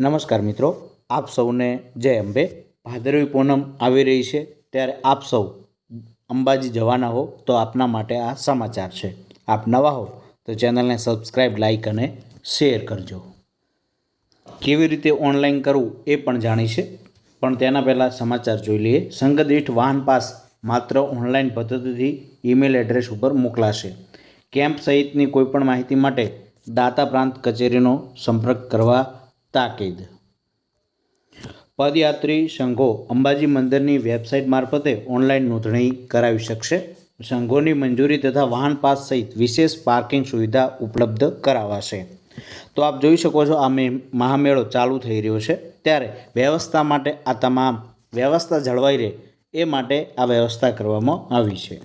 નમસ્કાર મિત્રો, આપ સૌને જય અંબે. ભાદરવી પૂનમ આવી રહી છે. ત્યારે આપ સૌ અંબાજી જવાના હો તો આપના માટે આ સમાચાર છે. આપ નવા હો તો ચેનલને સબસ્ક્રાઈબ લાઈક અને શેર કરજો. કેવી રીતે ઓનલાઈન કરવું એ પણ જાણી છે. પણ તેના પહેલાં સમાચાર જોઈ લઈએ. સંઘદીઠ વાહન પાસ માત્ર ઓનલાઈન પદ્ધતિથી ઈમેલ એડ્રેસ ઉપર મોકલાશે. કેમ્પ સહિતની કોઈપણ માહિતી માટે દાતા પ્રાંત કચેરીનો સંપર્ક કરવા તાકીદ. પદયાત્રી સંઘો અંબાજી મંદિરની વેબસાઇટ મારફતે ઓનલાઈન નોંધણી કરાવી શકશે. સંઘોની મંજૂરી તથા વાહન પાસ સહિત વિશેષ પાર્કિંગ સુવિધા ઉપલબ્ધ કરાવાશે. તો આપ જોઈ શકો છો આ મે- મહામેળો ચાલુ થઈ રહ્યો છે. ત્યારે વ્યવસ્થા માટે આ તમામ વ્યવસ્થા જળવાઈ રહે એ માટે આ વ્યવસ્થા કરવામાં આવી છે.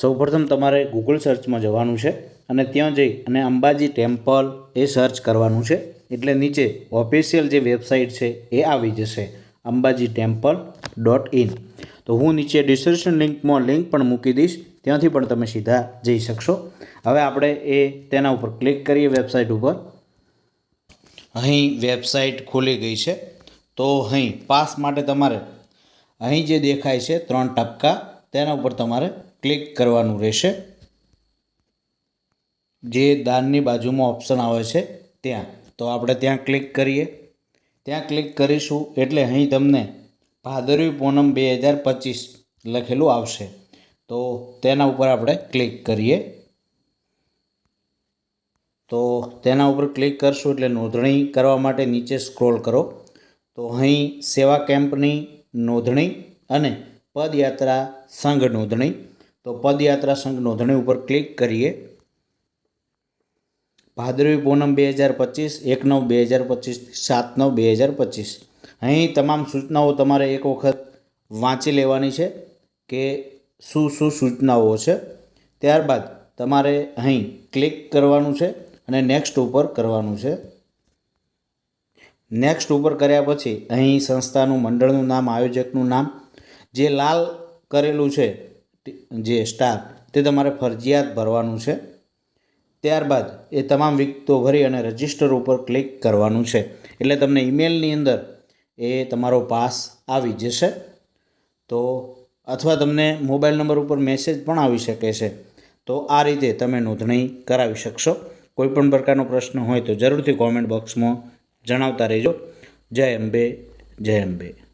સૌપ્રથમ તમારે ગૂગલ સર્ચમાં જવાનું છે અને ત્યાં જઈ અને અંબાજી ટેમ્પલ એ સર્ચ કરવાનું છે. એટલે નીચે ઓફિશિયલ જે વેબસાઇટ છે, એ આવી જશે અંબાજી ટેમ્પલ ડોટ ઇન. તો હું નીચે ડિસ્ક્રિપ્શન લિંકમાં લિંક પણ મૂકી દઈશ, ત્યાંથી પણ તમે સીધા જઈ શકશો. હવે આપણે એ તેના ઉપર ક્લિક કરીએ વેબસાઇટ ઉપર. અહીં વેબસાઇટ ખુલી ગઈ છે. તો અહીં પાસ માટે તમારે અહીં જે દેખાય છે ત્રણ ટપકા, તેના ઉપર તમારે ક્લિક કરવાનું રહેશે. જે દાનની બાજુમાં ઓપ્શન આવે છે, ત્યાં. તો આપણે ત્યાં ક્લિક કરીએ. ત્યાં ક્લિક કરીશું એટલે અહીં તમને ભાદરવી પૂનમ બે હજાર પચીસ લખેલું આવશે. તો તેના ઉપર આપણે ક્લિક કરીએ. તો તેના ઉપર ક્લિક કરશું એટલે નોંધણી કરવા માટે નીચે સ્ક્રોલ કરો. તો અહીં સેવા કેમ્પની નોંધણી અને પદયાત્રા સંઘ નોંધણી. તો પદયાત્રા સંઘ નોંધણી ઉપર ક્લિક કરીએ. ભાદરવી પૂનમ બે હજાર પચીસ એક નવ બે હજાર પચીસ સાત નવ બે હજાર પચીસ. અહીં તમામ સૂચનાઓ તમારે એક વખત વાંચી લેવાની છે કે શું શું સૂચનાઓ છે. ત્યારબાદ તમારે અહીં ક્લિક કરવાનું છે અને નેક્સ્ટ ઉપર કરવાનું છે. નેક્સ્ટ ઉપર કર્યા પછી અહીં સંસ્થાનું મંડળનું નામ, આયોજકનું નામ, જે લાલ કરેલું છે, જે સ્ટાર, તે તમારે ફરજિયાત ભરવાનું છે. ત્યારબાદ એ તમામ વિગતો ભરી અને રજિસ્ટર ઉપર ક્લિક કરવાનું છે. એટલે તમને ઈમેલની અંદર એ તમારો પાસ આવી જશે. તો અથવા તમને મોબાઈલ નંબર ઉપર મેસેજ પણ આવી શકે છે. તો આ રીતે તમે નોંધણી કરાવી શકશો. કોઈપણ પ્રકારનો પ્રશ્ન હોય તો જરૂરથી કોમેન્ટ બોક્સમાં જણાવતા રહેજો. જય અંબે જય અંબે.